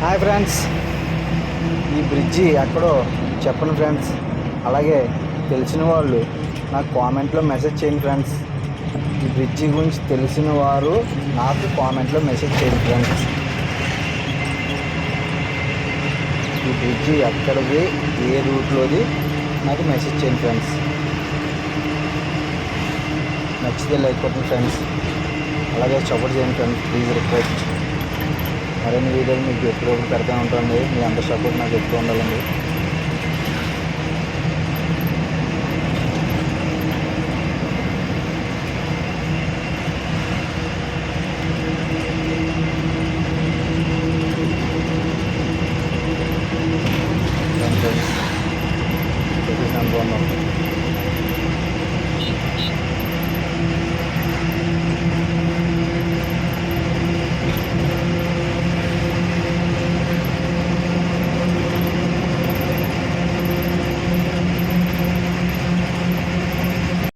Hi friends. ఈ bridge ఎక్కడో చెప్పండి ఫ్రెండ్స్. అలాగే తెలిసిన వాళ్ళు నాకు కామెంట్లో మెసేజ్ చేయండి ఫ్రెండ్స్. ఈ బ్రిడ్జి గురించి తెలిసిన వారు నాకు కామెంట్లో మెసేజ్ చేయండి ఫ్రెండ్స్. ఈ బ్రిడ్జి ఎక్కడిది ఏ రూట్లోది నాకు మెసేజ్ చేయండి ఫ్రెండ్స్. నచ్చితే లైక్ కొట్టండి ఫ్రెండ్స్. అలాగే సపోర్ట్ చేయండి ఫ్రెండ్స్. Please request. మరిన్ని వీడియోలు మీకు ఎప్పుడు పెడతా ఉంటుంది మీ అంత సపోర్ట్ నాకు ఎప్పుడు ఉండాలండి Thank you.